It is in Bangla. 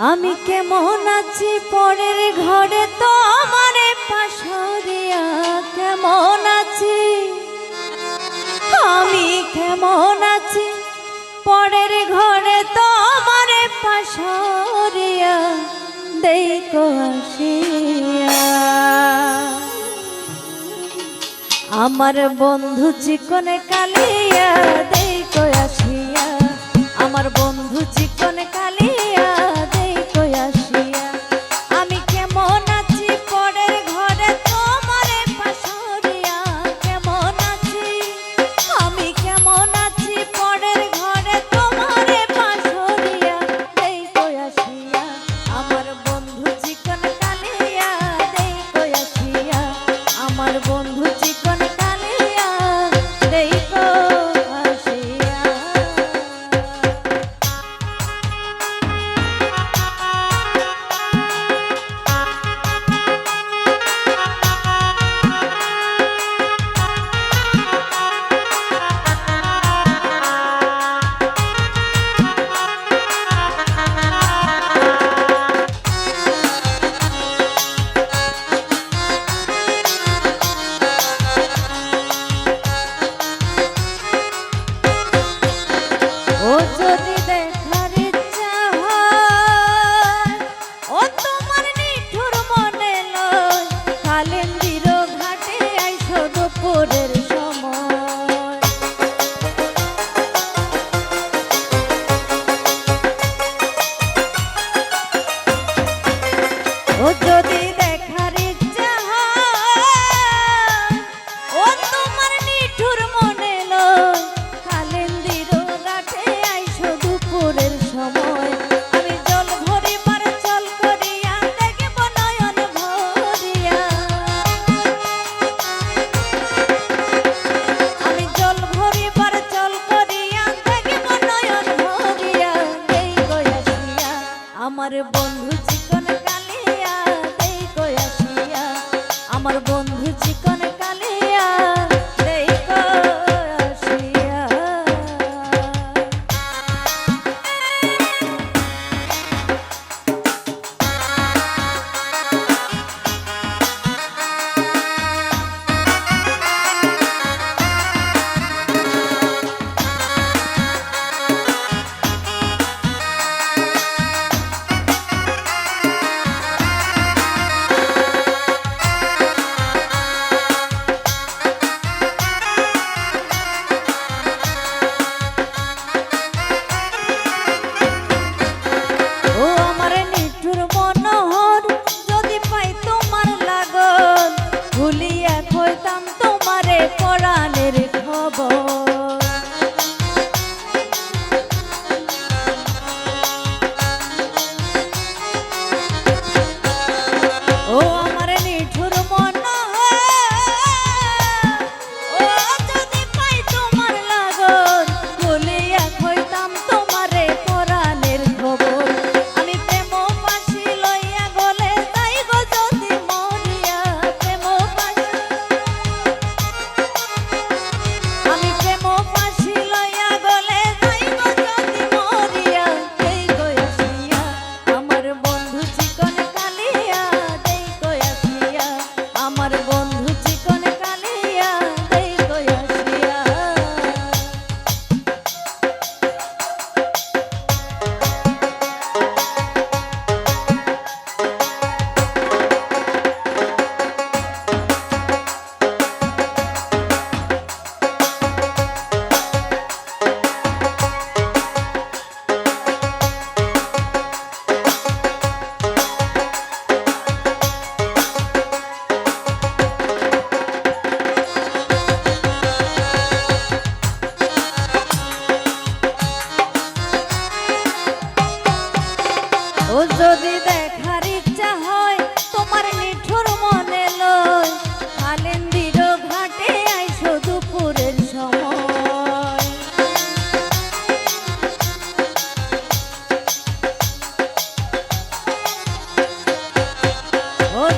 আমি কেমন আছি পরের ঘরে তো আমার কেমন আছি? আমি কেমন আছি পরের ঘরে তো আমার পাশরিয়া দেখিয়া আমার বন্ধু চিকনে কালিয়া 我确定 পরাণ